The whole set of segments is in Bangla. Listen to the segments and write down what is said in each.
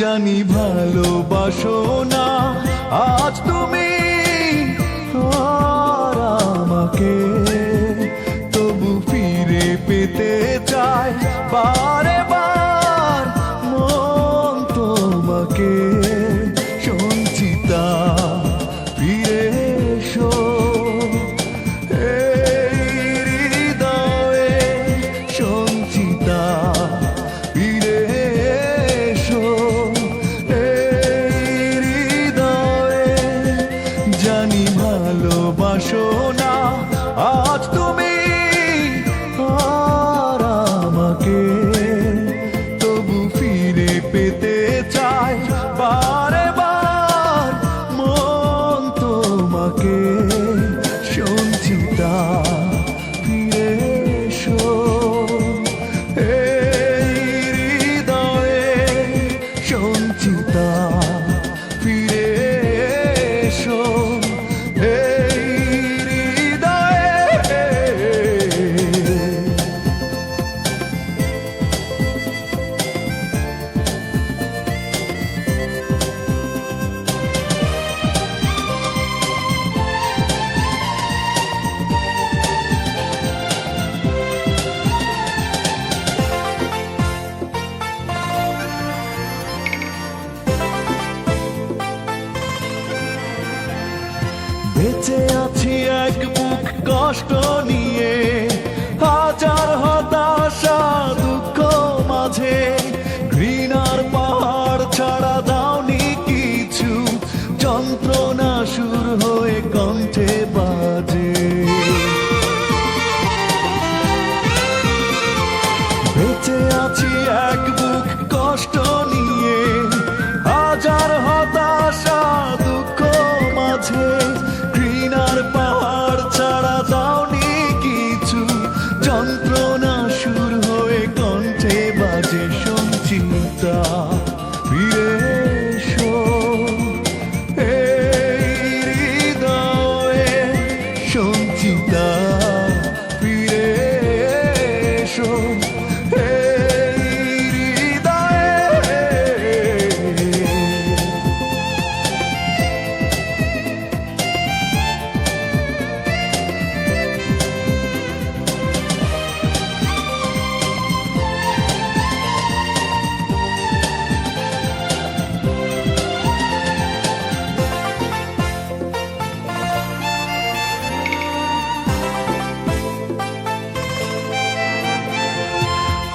জানি ভালোবাসো না। আজ তুমি আমাকে তবু ফিরে পেতে চাই বার বাসনা আজ তুমি আর আমাকে। তবু ফিরে পেতে চাই বারে বার মন তোমাকে। সঞ্চিতা বেঁচে আছি এক মুখ কষ্ট নিয়ে।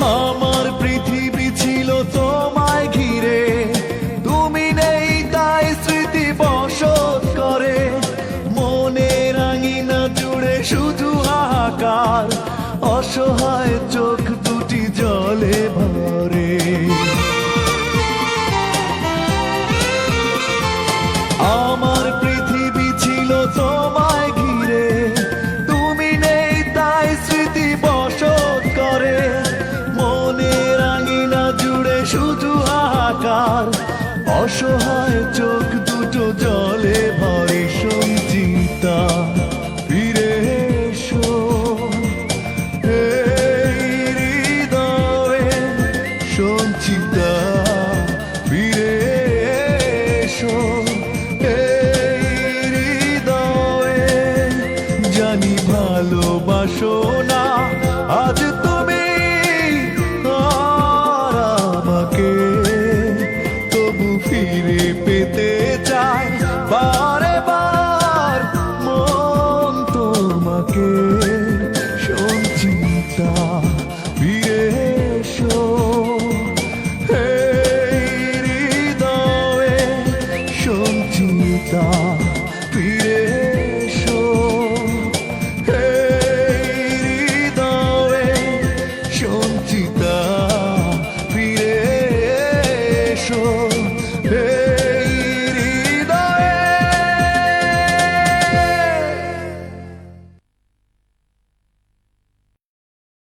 আমার পৃথিবী ছিল তোমায় ঘিরে। তুমি নেই তাই স্মৃতি বসত করে। মনে রাঙিনা জুড়ে শুধু হাহাকার, অসহায় চোখ আমার অসহায় চোখ দুটো জলে ভরে চিন্তা star